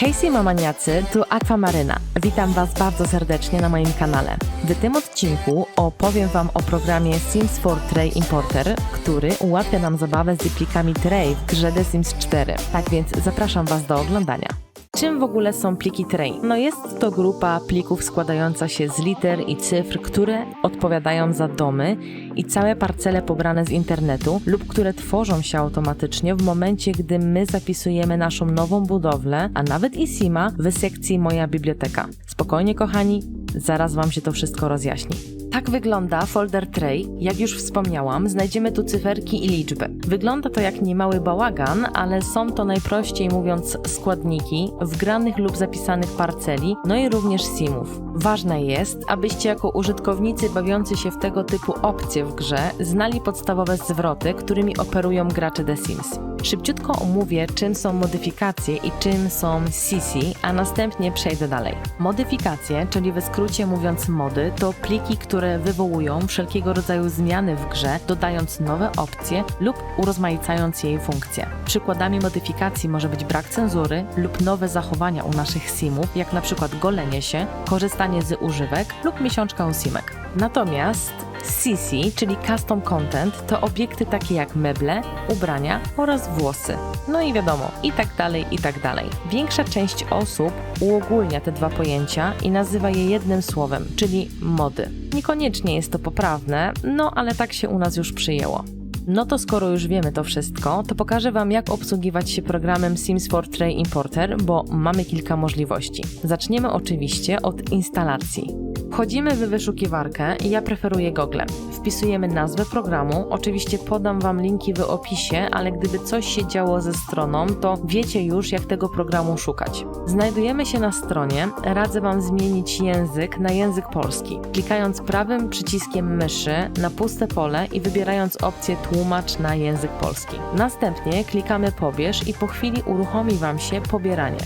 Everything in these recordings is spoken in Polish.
Hej Simomaniacy, tu Aquamaryna. Witam Was bardzo serdecznie na moim kanale. W tym odcinku opowiem Wam o programie Sims 4 Tray Importer, który ułatwia nam zabawę z plikami Tray w grze The Sims 4. Tak więc zapraszam Was do oglądania. Czym w ogóle są pliki Tray? No jest to grupa plików składająca się z liter i cyfr, które odpowiadają za domy i całe parcele pobrane z internetu lub które tworzą się automatycznie w momencie, gdy my zapisujemy naszą nową budowlę, a nawet i Sima w sekcji Moja Biblioteka. Spokojnie kochani, zaraz Wam się to wszystko rozjaśni. Tak wygląda folder tray. Jak już wspomniałam, znajdziemy tu cyferki i liczby. Wygląda to jak niemały bałagan, ale są to najprościej mówiąc składniki wgranych lub zapisanych parceli, no i również simów. Ważne jest, abyście jako użytkownicy bawiący się w tego typu opcje w grze znali podstawowe zwroty, którymi operują gracze The Sims. Szybciutko omówię, czym są modyfikacje i czym są CC, a następnie przejdę dalej. Modyfikacje, czyli w skrócie mówiąc mody, to pliki, które wywołują wszelkiego rodzaju zmiany w grze, dodając nowe opcje lub urozmaicając jej funkcje. Przykładami modyfikacji może być brak cenzury lub nowe zachowania u naszych simów, jak na przykład golenie się, korzystanie z używek lub miesiączka simek. Natomiast CC, czyli Custom Content, to obiekty takie jak meble, ubrania oraz włosy. No i wiadomo, i tak dalej, i tak dalej. Większa część osób uogólnia te dwa pojęcia i nazywa je jednym słowem, czyli mody. Niekoniecznie jest to poprawne, no ale tak się u nas już przyjęło. No to skoro już wiemy to wszystko, to pokażę Wam jak obsługiwać się programem Sims 4 Tray Importer, bo mamy kilka możliwości. Zaczniemy oczywiście od instalacji. Wchodzimy w wyszukiwarkę i ja preferuję Google. Wpisujemy nazwę programu, oczywiście podam Wam linki w opisie, ale gdyby coś się działo ze stroną, to wiecie już jak tego programu szukać. Znajdujemy się na stronie, radzę Wam zmienić język na język polski. Klikając prawym przyciskiem myszy na puste pole i wybierając opcję tłumacz na język polski. Następnie klikamy pobierz i po chwili uruchomi Wam się pobieranie.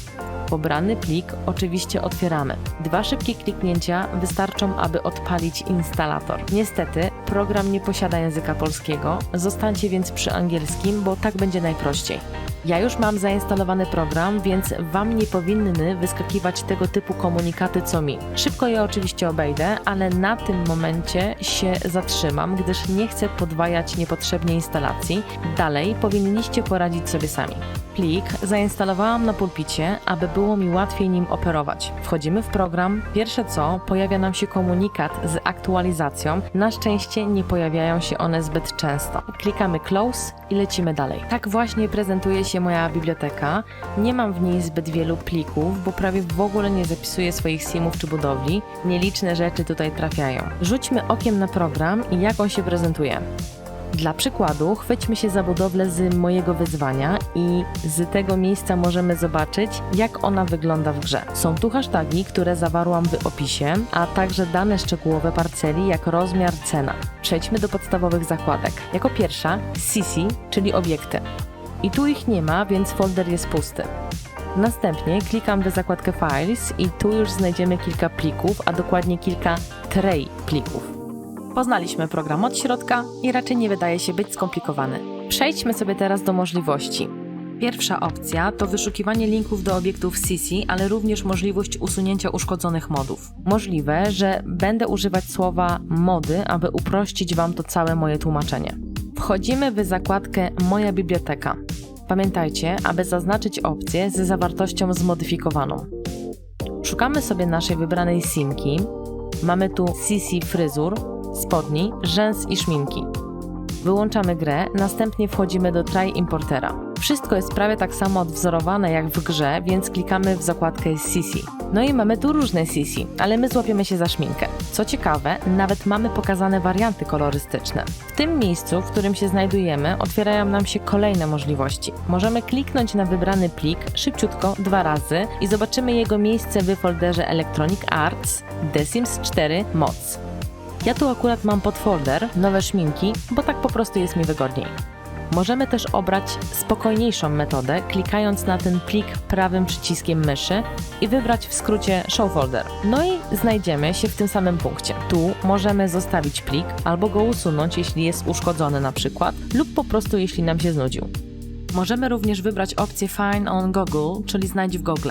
Pobrany plik oczywiście otwieramy. Dwa szybkie kliknięcia wystarczą, aby odpalić instalator. Niestety, program nie posiada języka polskiego, zostańcie więc przy angielskim, bo tak będzie najprościej. Ja już mam zainstalowany program, więc Wam nie powinny wyskakiwać tego typu komunikaty co mi. Szybko je oczywiście obejdę, ale na tym momencie się zatrzymam, gdyż nie chcę podwajać niepotrzebnie instalacji. Dalej powinniście poradzić sobie sami. Plik zainstalowałam na pulpicie, aby było mi łatwiej nim operować. Wchodzimy w program. Pierwsze co, pojawia nam się komunikat z aktualizacją. Na szczęście nie pojawiają się one zbyt często. Klikamy close i lecimy dalej. Tak właśnie prezentuje się moja biblioteka. Nie mam w niej zbyt wielu plików, bo prawie w ogóle nie zapisuję swoich simów czy budowli. Nieliczne rzeczy tutaj trafiają. Rzućmy okiem na program i jak on się prezentuje. Dla przykładu, chwyćmy się za budowlę z mojego wyzwania i z tego miejsca możemy zobaczyć, jak ona wygląda w grze. Są tu hasztagi, które zawarłam w opisie, a także dane szczegółowe parceli, jak rozmiar, cena. Przejdźmy do podstawowych zakładek. Jako pierwsza CC, czyli obiekty. I tu ich nie ma, więc folder jest pusty. Następnie klikam w zakładkę Files i tu już znajdziemy kilka plików, a dokładnie kilka tray plików. Poznaliśmy program od środka i raczej nie wydaje się być skomplikowany. Przejdźmy sobie teraz do możliwości. Pierwsza opcja to wyszukiwanie linków do obiektów CC, ale również możliwość usunięcia uszkodzonych modów. Możliwe, że będę używać słowa mody, aby uprościć Wam to całe moje tłumaczenie. Wchodzimy w zakładkę Moja biblioteka. Pamiętajcie, aby zaznaczyć opcję z zawartością zmodyfikowaną. Szukamy sobie naszej wybranej simki. Mamy tu CC fryzur, spodni, rzęs i szminki. Wyłączamy grę, następnie wchodzimy do Try Importera. Wszystko jest prawie tak samo odwzorowane jak w grze, więc klikamy w zakładkę CC. No i mamy tu różne CC, ale my złapiemy się za szminkę. Co ciekawe, nawet mamy pokazane warianty kolorystyczne. W tym miejscu, w którym się znajdujemy, otwierają nam się kolejne możliwości. Możemy kliknąć na wybrany plik szybciutko dwa razy i zobaczymy jego miejsce w folderze Electronic Arts The Sims 4 Mods. Ja tu akurat mam podfolder nowe szminki, bo tak po prostu jest mi wygodniej. Możemy też obrać spokojniejszą metodę, klikając na ten plik prawym przyciskiem myszy i wybrać w skrócie Show Folder. No i znajdziemy się w tym samym punkcie. Tu możemy zostawić plik albo go usunąć, jeśli jest uszkodzony na przykład, lub po prostu jeśli nam się znudził. Możemy również wybrać opcję Find on Google, czyli znajdź w Google.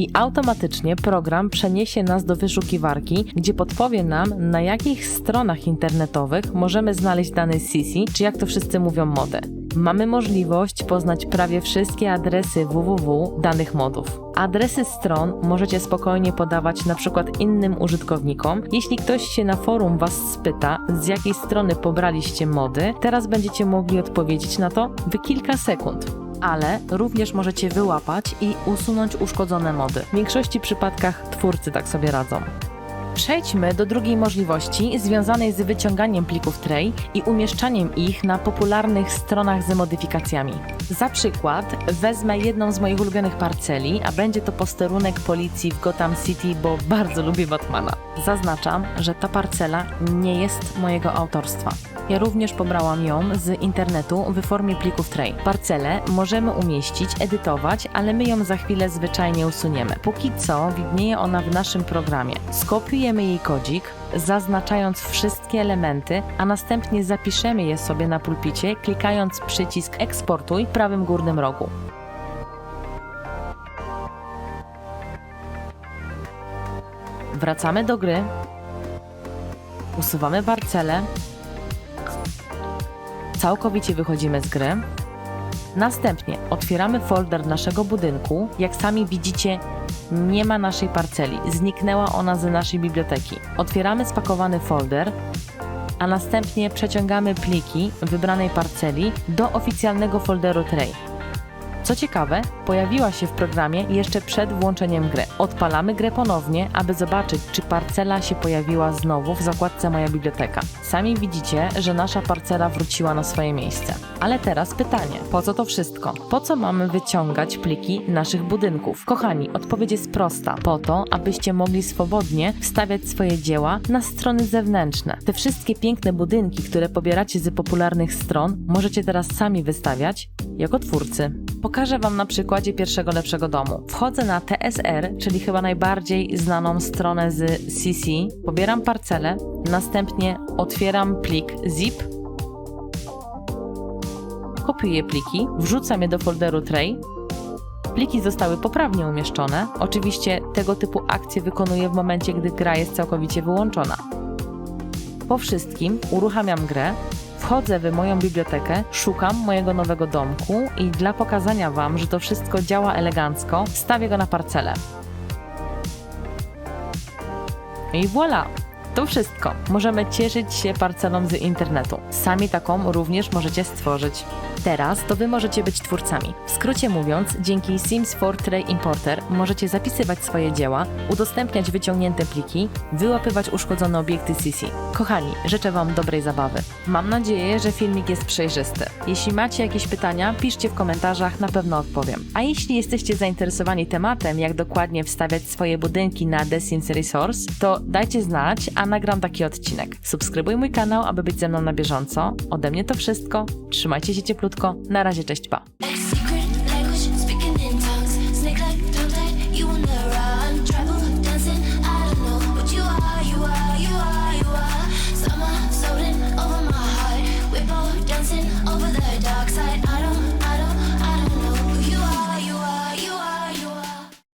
I automatycznie program przeniesie nas do wyszukiwarki, gdzie podpowie nam, na jakich stronach internetowych możemy znaleźć dany CC, czy jak to wszyscy mówią, modę. Mamy możliwość poznać prawie wszystkie adresy www danych modów. Adresy stron możecie spokojnie podawać na przykład innym użytkownikom. Jeśli ktoś się na forum Was spyta, z jakiej strony pobraliście mody, teraz będziecie mogli odpowiedzieć na to w kilka sekund ale również możecie wyłapać i usunąć uszkodzone mody. W większości przypadkach twórcy tak sobie radzą. Przejdźmy do drugiej możliwości związanej z wyciąganiem plików tray i umieszczaniem ich na popularnych stronach z modyfikacjami. Za przykład wezmę jedną z moich ulubionych parceli, a będzie to posterunek policji w Gotham City, bo bardzo lubię Batmana. Zaznaczam, że ta parcela nie jest mojego autorstwa. Ja również pobrałam ją z internetu w formie plików tray. Parcelę możemy umieścić, edytować, ale my ją za chwilę zwyczajnie usuniemy. Póki co widnieje ona w naszym programie. Skopiujemy jej kodzik, zaznaczając wszystkie elementy, a następnie zapiszemy je sobie na pulpicie, klikając przycisk eksportuj w prawym górnym rogu. Wracamy do gry. Usuwamy parcelę. Całkowicie wychodzimy z gry. Następnie otwieramy folder naszego budynku. Jak sami widzicie, nie ma naszej parceli. Zniknęła ona z naszej biblioteki. Otwieramy spakowany folder, a następnie przeciągamy pliki wybranej parceli do oficjalnego folderu tray. Co ciekawe, pojawiła się w programie jeszcze przed włączeniem gry. Odpalamy grę ponownie, aby zobaczyć, czy parcela się pojawiła znowu w zakładce Moja biblioteka. Sami widzicie, że nasza parcela wróciła na swoje miejsce. Ale teraz pytanie, po co to wszystko? Po co mamy wyciągać pliki naszych budynków? Kochani, odpowiedź jest prosta. Po to, abyście mogli swobodnie wstawiać swoje dzieła na strony zewnętrzne. Te wszystkie piękne budynki, które pobieracie z popularnych stron, możecie teraz sami wystawiać jako twórcy. Pokażę Wam na przykładzie pierwszego lepszego domu. Wchodzę na TSR, czyli chyba najbardziej znaną stronę z CC, pobieram parcelę, następnie otwieram plik zip, kopiuję pliki, wrzucam je do folderu tray. Pliki zostały poprawnie umieszczone. Oczywiście tego typu akcje wykonuję w momencie, gdy gra jest całkowicie wyłączona. Po wszystkim uruchamiam grę, wchodzę w moją bibliotekę, szukam mojego nowego domku i dla pokazania Wam, że to wszystko działa elegancko, stawię go na parcelę. I voilà! To wszystko. Możemy cieszyć się parcelą z internetu. Sami taką również możecie stworzyć. Teraz to Wy możecie być twórcami. W skrócie mówiąc, dzięki Sims 4 Tray Importer możecie zapisywać swoje dzieła, udostępniać wyciągnięte pliki, wyłapywać uszkodzone obiekty CC. Kochani, życzę Wam dobrej zabawy. Mam nadzieję, że filmik jest przejrzysty. Jeśli macie jakieś pytania, piszcie w komentarzach, na pewno odpowiem. A jeśli jesteście zainteresowani tematem, jak dokładnie wstawiać swoje budynki na The Sims Resource, to dajcie znać, a nagram taki odcinek. Subskrybuj mój kanał, aby być ze mną na bieżąco. Ode mnie to wszystko. Trzymajcie się krótko. Na razie, cześć, pa.